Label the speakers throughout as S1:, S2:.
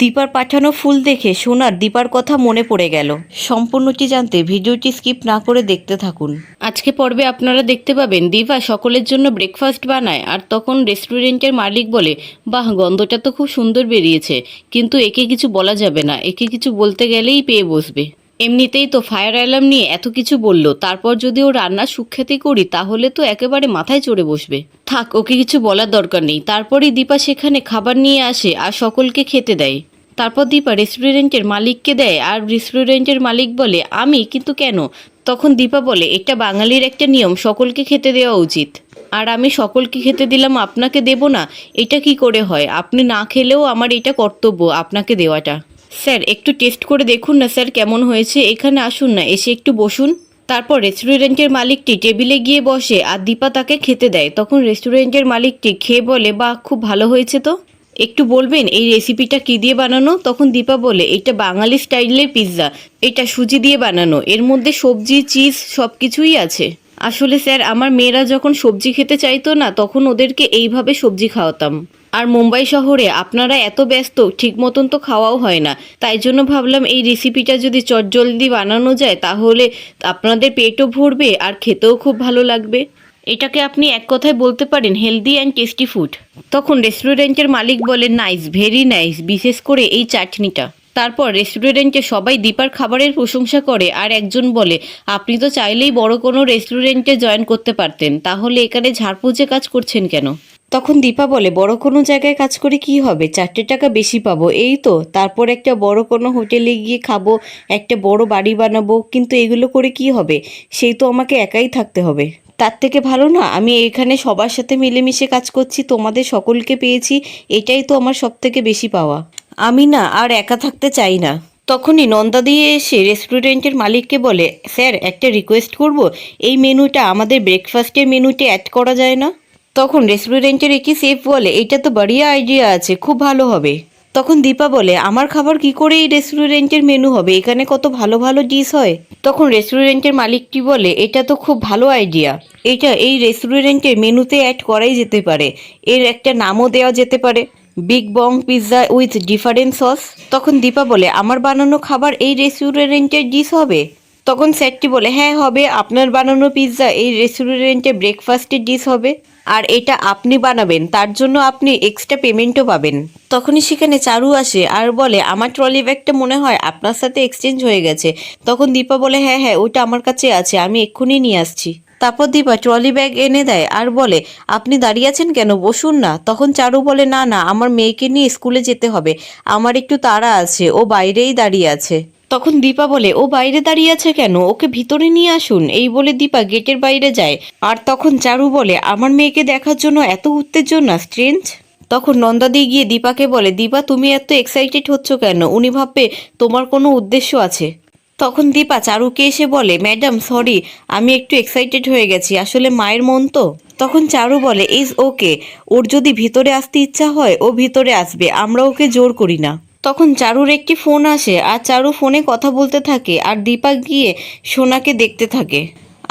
S1: দীপার পাঠানো ফুল দেখে সোনার দীপার কথা মনে পড়ে গেল। সম্পূর্ণটি জানতে ভিডিওটি স্কিপ না করে দেখতে থাকুন। আজকে পর্বে আপনারা দেখতে পাবেন, দীপা সকলের জন্য ব্রেকফাস্ট বানায় আর তখন রেস্টুরেন্টের মালিক বলে, বাহ, গন্ধটা তো খুব সুন্দর বেরিয়েছে। কিন্তু একে কিছু বলা যাবে না, একে কিছু বলতে গেলেই পেয়ে বসবে। এমনিতেই তো ফায়ার অ্যালার্ম নিয়ে এত কিছু বলল, তারপর যদি ও রান্না সুখ্যাতি করি, তাহলে তো একেবারে মাথায় চড়ে বসবে। থাক, ওকে কিছু বলার দরকার নেই। তারপরেই দীপা সেখানে খাবার নিয়ে আসে আর সকলকে খেতে দেয়। তারপর দীপা রেস্টুরেন্টের মালিককে দেয়। আর রেস্টুরেন্টের মালিক বলে, আমি, কিন্তু কেন? তখন দীপা বলে, এটা বাঙালির একটা নিয়ম, সকলকে খেতে দেওয়া উচিত। আর আমি সকলকে খেতে দিলাম, আপনাকে দেব না, এটা কি করে হয়? আপনি না খেলেও আমার এটা কর্তব্য, আপনাকে দেওয়াটা। স্যার, একটু টেস্ট করে দেখুন না, স্যার, কেমন হয়েছে। এখানে আসুন না, এসে একটু বসুন। তারপর রেস্টুরেন্টের মালিকটি টেবিলে গিয়ে বসে, আর দীপা তাকে খেতে দেয়। তখন রেস্টুরেন্টের মালিকটি খেয়ে বলে, বাহ, খুব ভালো হয়েছে তো? একটু বলবেন, এই রেসিপিটা কি দিয়ে বানানো? তখন দীপা বলে, এটা বাঙালি স্টাইলের পিৎজা এটা সুজি দিয়ে বানানো। এর মধ্যে সবজি চিজ সব কিছুই আছে। আসলে স্যার, আমার মেয়েরা যখন সবজি খেতে চাইতো না, তখন ওদেরকে এইভাবে সবজি খাওয়াতাম। আর মুম্বাই শহরে আপনারা এত ব্যস্ত, ঠিক মতন তো খাওয়াও হয় না। তাই জন্য ভাবলাম, এই রেসিপিটা যদি চটজলদি বানানো যায়, তাহলে আপনাদের পেটও ভরবে আর খেতেও খুব ভালো লাগবে। এটাকে আপনি এক কথায় বলতে পারেন হেলদি অ্যান্ড টেস্টি ফুড তখন রেস্টুরেন্টের মালিক বলে নাইস ভেরি নাইস বিশেষ করে এই চাটনিটা। তারপর রেস্টুরেন্টে সবাই দীপার খাবারের প্রশংসা করে, আর একজন বলে, আপনি তো চাইলেই বড় কোনো রেস্টুরেন্টে জয়েন করতে পারতেন, তাহলে এখানে ঝাড়পুঁজে কাজ করছেন কেন? তখন দীপা বলে, বড় কোনো জায়গায় কাজ করে কি হবে? চারটে টাকা বেশি পাবো, এই তো। তারপর একটা বড় কোনো হোটেলে গিয়ে খাব, একটা বড় বাড়ি বানাবো, কিন্তু এগুলো করে কি হবে? সেই তো আমাকে একাই থাকতে হবে। তার থেকে ভালো না, আমি এখানে সবার সাথে মিলেমিশে কাজ করছি, তোমাদের সকলকে পেয়েছি, এটাই তো আমার সব থেকে বেশি পাওয়া। আমি না আর একা থাকতে চাই না। তখনই নন্দা দিয়ে এসে রেস্টুরেন্টের মালিককে বলে, স্যার, একটা রিকোয়েস্ট করব, এই মেনুটা আমাদের ব্রেকফাস্টের মেনুতে অ্যাড করা যায় না? তখন রেস্টুরেন্টের একটি সেফ বলে, এটা তো বাড়িয়া আইডিয়া আছে, খুব ভালো হবে। তখন দীপা বলে, আমার খাবার কি করে এই রেস্টুরেন্টের মেনু হবে? এখানে কত ভালো ভালো ডিশ হয়? তখন রেস্টুরেন্টের মালিকটি বলে, এটা তো খুব ভালো আইডিয়া এটা এই রেস্টুরেন্টের মেনুতে অ্যাড করাই যেতে পারে। এর একটা নামও দেওয়া যেতে পারে। Big Bong pizza with different sauce তখন দীপা বলে, আমার বানানো খাবার এই রেস্টুরেন্টের ডিশ হবে? তখন স্যারটি বলে হ্যাঁ হবে। আপনার বানানো পিৎজা এই রেস্টুরেন্টে ব্রেকফাস্টের ডিশ হবে। আর এটা আপনি বানাবেন, তার জন্য আপনি এক্সট্রা পেমেন্টও পাবেন। তখনই সেখানে চারু আসে আর বলে, আমার ট্রলি ব্যাগটা মনে হয় আপনার সাথে এক্সচেঞ্জ হয়ে গেছে। তখন দীপা বলে হ্যাঁ হ্যাঁ ওটা আমার কাছে আছে, আমি এক্ষুনি নিয়ে আসছি। তারপর দীপা ট্রলি ব্যাগ এনে দেয় আর বলে, আপনি দাঁড়িয়ে আছেন কেন? বসুন না। তখন চারু বলে, না না, আমার মেয়েকে নিয়ে স্কুলে যেতে হবে। আমার একটু তাড়া আছে, ও বাইরেই দাঁড়িয়ে আছে। তখন দীপা বলে, ও বাইরে দাঁড়িয়ে আছে কেন? ওকে ভিতরে নিয়ে আসুন। এই বলে দীপা গেটের বাইরে যায়। আর তখন চারু বলে, আমার মেয়েকে দেখার জন্য এত উত্তেজনা, স্ট্রেঞ্জ? তখন নন্দাদি গিয়ে দীপাকে বলে, দীপা, তুমি এত এক্সাইটেড হচ্ছ কেন? উনি ভাববে তোমার কোনো উদ্দেশ্য আছে। তখন দীপা চারুকে এসে বলে, ম্যাডাম, সরি, আমি একটু এক্সাইটেড হয়ে গেছি। আসলে মায়ের মন তো? তখন চারু বলে ইজ ওকে। ওর যদি ভিতরে আসতে ইচ্ছা হয়, ও ভিতরে আসবে। আমরা ওকে জোর করি না। তখন চারুর একটি ফোন আসে আর চারু ফোনে কথা বলতে থাকে আর দীপা গিয়ে সোনাকে দেখতে থাকে।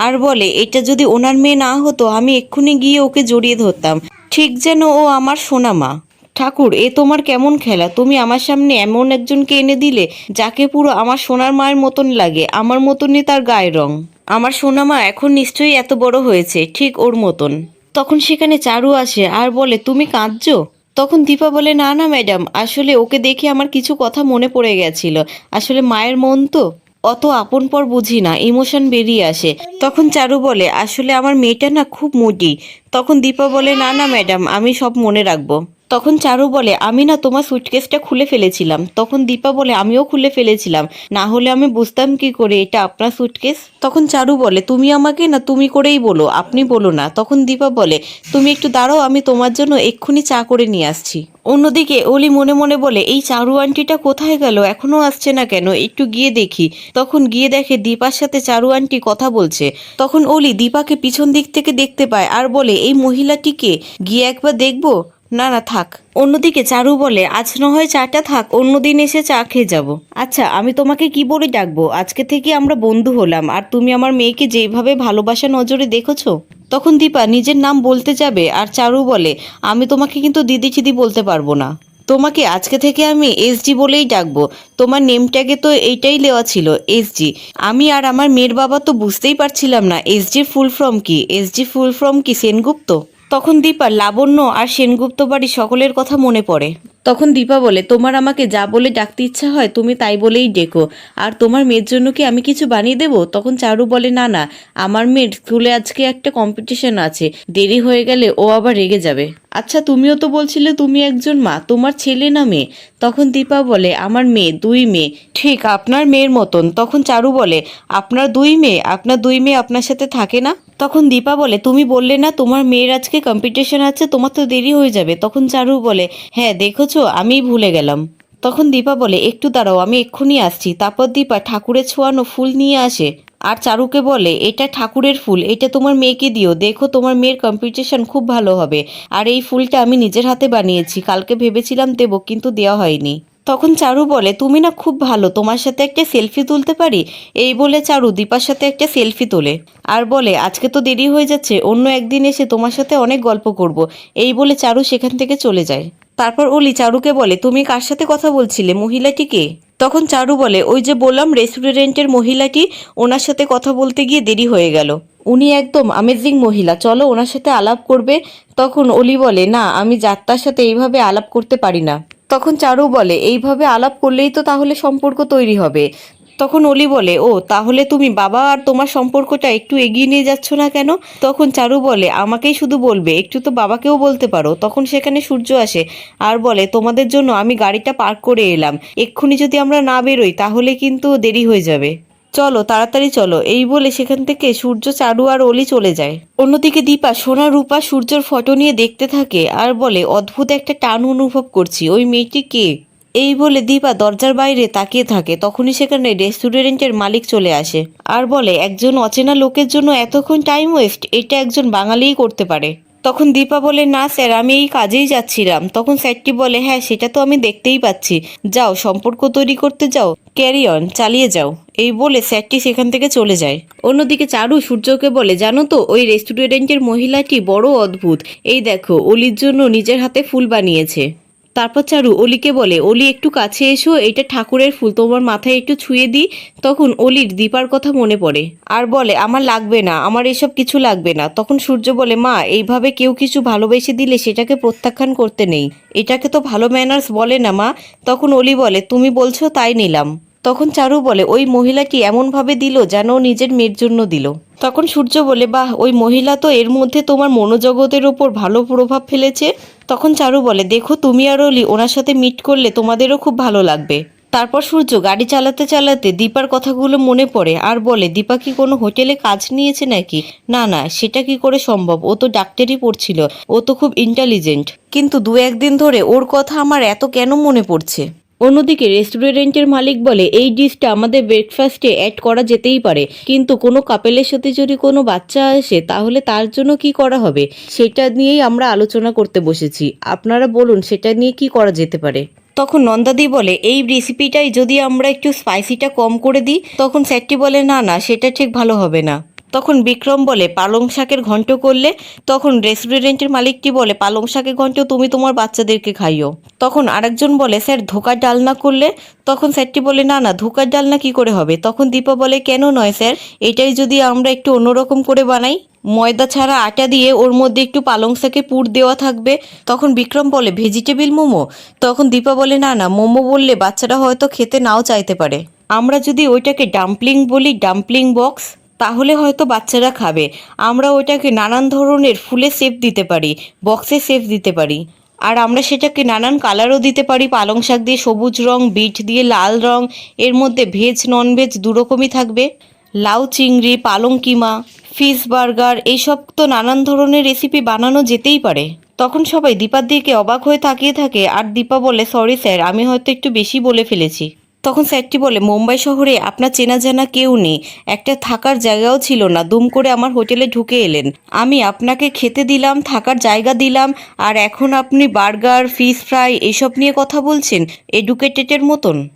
S1: আর বলে, এটা যদি ওনার মেয়ে না হতো, আমি এক্ষুনি গিয়ে ওকে জড়িয়ে ধরতাম। ঠিক যেন ও আমার সোনা মা ঠাকুর, এ তোমার কেমন খেলা? তুমি আমার সামনে এমন একজনকে এনে দিলে, যাকে পুরো আমার সোনার মায়ের মতন লাগে। আমার মতনই তার গায়ের রং। আমার সোনা মা এখন নিশ্চয়ই এত বড় হয়েছে, ঠিক ওর মতন। তখন সেখানে চারু আসে আর বলে, তুমি কাঁদছো? তখন দীপা বলে, না না, ম্যাডাম, আসলে ওকে দেখে আমার কিছু কথা মনে পড়ে গেছিল। আসলে মায়ের মন তো অত আপন পর বুঝি না, ইমোশন বেরিয়ে আসে। তখন চারু বলে, আসলে আমার মেয়েটা না খুব মুডি। তখন দীপা বলে, না না, ম্যাডাম, আমি সব মনে রাখব। তখন চারু বলে, আমি না তোমার সুটকেসটা খুলে ফেলেছিলাম। তখন দীপা বলে, আমিও খুলে ফেলেছিলাম। না হলে আমি বুঝতাম কি করে এটা আপনার সুটকেস তখন চারু বলে, তুমি আমাকে না তুমি করেই বলো, আপনি বলো না। তখন দীপা বলে, তুমি একটু দাঁড়াও, আমি তোমার জন্য এক্ষুনি চা করে নিয়ে আসছি। অন্যদিকে অলি মনে মনে বলে, এই চারু আন্টিটা কোথায় গেল? এখনও আসছে না কেন? একটু গিয়ে দেখি। তখন গিয়ে দেখে দীপার সাথে চারু আন্টি কথা বলছে। তখন অলি দীপাকে পিছন দিক থেকে দেখতে পায় আর বলে, এই মহিলাটিকে গিয়ে একবার দেখব? না না, থাক। অন্যদিকে চারু বলে, আজ না হয় চাটা থাক, অন্যদিন এসে চা খেয়ে যাব। আচ্ছা আমি তোমাকে কি বলে ডাকবো? আজকে থেকে আমরা বন্ধু হলাম, আর তুমি আমার মেয়েকে যেইভাবে ভালোবাসা নজরে দেখেছ? তখন দীপা নিজের নাম বলতে যাবে, আর চারু বলে, আমি তোমাকে কিন্তু দিদি চিদি বলতে পারব না। তোমাকে আজকে থেকে আমি এসজি বলেই ডাকবো। তোমার নেমট্যাগে তো এইটাই লেওয়া ছিল এসজি আমি আর আমার মেয়ের বাবা তো বুঝতেই পারছিলাম না এসজির ফুল ফর্ম কি? এসজি ফুল ফর্ম কি সেনগুপ্ত? তখন দীপা লাবণ্য আর সেনগুপ্ত বাড়ি সকলের কথা মনে পড়ে। তখন দীপা বলে তোমার আমাকে যা বলে ডাকতে ইচ্ছা হয় তুমি তাই বলেই ডেকো। আর তোমার মেয়ের জন্য কি আমি কিছু বানিয়ে দেবো? তখন চারু বলে না না আমার মেয়ের স্কুলে আজকে একটা কম্পিটিশন আছে। দেরি হয়ে গেলে ও আবার রেগে যাবে। আচ্ছা তুমিও তো বলছিলে তুমি একজন মা তোমার ছেলে না মেয়ে? তখন দীপা বলে আমার মেয়ে দুই মেয়ে। ঠিক আপনার মেয়ের মতন। তখন চারু বলে আপনার দুই মেয়ে আপনার দুই মেয়ে আপনার সাথে থাকে না? তখন দীপা বলে, তুমি বললে না তোমার মেয়ের আজকে কম্পিটিশন আছে, তোমার তো দেরি হয়ে যাবে। তখন চারু বলে হ্যাঁ দেখেছ, আমিই ভুলে গেলাম। তখন দীপা বলে, একটু দাঁড়াও, আমি এক্ষুনি আসছি। তারপর দীপা ঠাকুরের ছোঁয়ানো ফুল নিয়ে আসে। আর চারুকে বলে, এটা ঠাকুরের ফুল, এটা তোমার মেয়েকে দিও, দেখো তোমার মেয়ের কম্পিটিশন খুব ভালো হবে। আর এই ফুলটা আমি নিজের হাতে বানিয়েছি, কালকে ভেবেছিলাম দেবো, কিন্তু দেওয়া হয়নি। তখন চারু বলে, তুমি না খুব ভালো, তোমার সাথে একটা সেলফি তুলতে পারি? এই বলে চারু দীপার সাথে একটা সেলফি তোলে। আর বলে, আজকে তো দেরি হয়ে যাচ্ছে, অন্য একদিন এসে তোমার সাথে অনেক গল্প করব। এই বলে চারু সেখান থেকে চলে যায়। তারপর অলি চারুকে বলে, তুমি কার সাথে কথা বলছিলে মহিলাটিকে তখন চারু বলে, ওই যে বললাম, রেস্টুরেন্টের মহিলাটি, ওনার সাথে কথা বলতে গিয়ে দেরি হয়ে গেল। উনি একদম আমেজিং মহিলা, চলো ওনার সাথে আলাপ করবে। তখন অলি বলে, না, আমি যাত্রার সাথে এইভাবে আলাপ করতে পারি না। তখন চারু বলে, এইভাবে আলাপ করলেই তো তাহলে সম্পর্ক তৈরি হবে। তখন অলি বলে, ও, তাহলে তুমি বাবা আর তোমার সম্পর্কটা একটু এগিয়ে নিয়ে যাচ্ছ না কেন? তখন চারু বলে, আমাকেই শুধু বলবে, একটু তো বাবাকেও বলতে পারো। তখন সেখানে সূর্য আসে আর বলে, তোমাদের জন্য আমি গাড়িটা পার্ক করে এলাম। এক্ষুনি যদি আমরা না বেরোই, তাহলে কিন্তু দেরি হয়ে যাবে। চলো, তাড়াতাড়ি চলো। এই বলে সেখান থেকে সূর্য চারু আর অলি চলে যায়। অন্যদিকে দীপা, সোনা, রূপা সূর্যর ফটো নিয়ে দেখতে থাকে আর বলে, অদ্ভুত একটা টান অনুভব করছি। ওই মেয়েটি কে? এই বলে দীপা দরজার বাইরে তাকিয়ে থাকে। তখনই সেখানে রেস্টুরেন্টের মালিক চলে আসে আর বলে, একজন অচেনা লোকের জন্য এতক্ষণ টাইম ওয়েস্ট এটা একজন বাঙালিই করতে পারে। তখন দীপা বলে, না স্যার, আমি এই কাজেই যাচ্ছিলাম। তখন স্যারটি বলে হ্যাঁ সেটা তো আমি দেখতেই পাচ্ছি। যাও, সম্পর্ক তৈরি করতে যাও ক্যারি অন চালিয়ে যাও। এই বলে স্যারটি সেখান থেকে চলে যায়। অন্যদিকে চারু সূর্যকে বলে, জানো তো, ওই রেস্টুরেন্টের মহিলাটি বড় অদ্ভুত। এই দেখো, অলির জন্য নিজের হাতে ফুল বানিয়েছে। তারপর চারু অলিকে বলে, অলি, একটু কাছে এসো এটা ঠাকুরের ফুল, তোমার মাথায় একটু ছুঁয়ে দিই। তখন অলির দীপার কথা মনে পড়ে। আর বলে, আমার লাগবে না, আমার এসব কিছু লাগবে না। তখন সূর্য বলে, মা, এইভাবে কেউ কিছু ভালোবেসে দিলে সেটাকে প্রত্যাখ্যান করতে নেই। এটাকে তো ভালো ম্যানার্স বলে না, মা। তখন অলি বলে, তুমি বলছো, তাই নিলাম। তখন চারু বলে, ওই মহিলাটি এমনভাবে দিল যেন নিজের মেয়ের জন্য দিল? তখন সূর্য বলে, বাহ, ওই মহিলা তো এর মধ্যে তোমার মনোজগতের ওপর ভালো প্রভাব ফেলেছে। তখন চারু বলে, দেখো, তুমি আর অলি ওনার সাথে মিট করলে তোমাদেরও খুব ভালো লাগবে। তারপর সূর্য গাড়ি চালাতে চালাতে দীপার কথাগুলো মনে পড়ে আর বলে, দীপা কি কোনো হোটেলে কাজ নিয়েছে নাকি? না না, সেটা কি করে সম্ভব? ও তো ডাক্তারই পড়ছিল, ও তো খুব ইন্টেলিজেন্ট কিন্তু দু একদিন ধরে ওর কথা আমার এত কেন মনে পড়ছে? অন্যদিকে রেস্টুরেন্টের মালিক বলে, এই ডিশটা আমাদের ব্রেকফাস্টে অ্যাড করা যেতেই পারে। কিন্তু কোনো কাপেলের সাথে যদি কোনো বাচ্চা আসে, তাহলে তার জন্য কি করা হবে? সেটা নিয়েই আমরা আলোচনা করতে বসেছি। আপনারা বলুন, সেটা নিয়ে কি করা যেতে পারে? তখন নন্দাদি বলে, এই রেসিপিটাই যদি আমরা একটু স্পাইসিটা কম করে দিই, তখন স্যারটি বলে, না না, সেটা ঠিক ভালো হবে না। তখন বিক্রম বলে, পালং শাকের ঘন্ট করলে? তখন রেস্টুরেন্টের মালিকটি বলে, পালং শাকের ঘন্ট তুমি তোমার বাচ্চাদেরকে খাইও তখন আরেকজন বলে, স্যার, ধোকার ডালনা করলে? তখন স্যারটি বলে, না না, ধোকার ডালনা কি করে হবে? তখন দীপা বলে, কেন নয়, স্যার, এটাই যদি আমরা একটু অন্যরকম করে বানাই? ময়দা ছাড়া আটা দিয়ে ওর মধ্যে একটু পালং শাকে পুর দেওয়া থাকবে? তখন বিক্রম বলে, ভেজিটেবিল মোমো? তখন দীপা বলে, না না, মোমো বললে বাচ্চারা হয়তো খেতে নাও চাইতে পারে। আমরা যদি ওইটাকে ডাম্পলিং বলি, ডাম্পলিং বক্স তাহলে হয়তো বাচ্চারা খাবে। আমরা ওইটাকে নানান ধরনের ফুলে শেপ দিতে পারি বক্সে শেপ দিতে পারি। আর আমরা সেটাকে নানান কালারও দিতে পারি, পালং শাক দিয়ে সবুজ রং, বিট দিয়ে লাল রং, এর মধ্যে ভেজ নন ভেজ দুরকমই থাকবে। লাউ, চিংড়ি, পালং কিমা ফিশ বার্গার এইসব তো নানান ধরনের রেসিপি বানানো যেতেই পারে। তখন সবাই দীপার দিকে অবাক হয়ে তাকিয়ে থাকে, আর দীপা বলে সরি স্যার আমি হয়তো একটু বেশি বলে ফেলেছি। তখন স্যারটি বলে, মুম্বাই শহরে আপনার চেনা জানা কেউ নেই। একটা থাকার জায়গাও ছিল না। দুম করে আমার হোটেলে ঢুকে এলেন। আমি আপনাকে খেতে দিলাম, থাকার জায়গা দিলাম, আর এখন আপনি বার্গার, ফিশ ফ্রাই এসব নিয়ে কথা বলছেন? এডুকেটেডের মতন?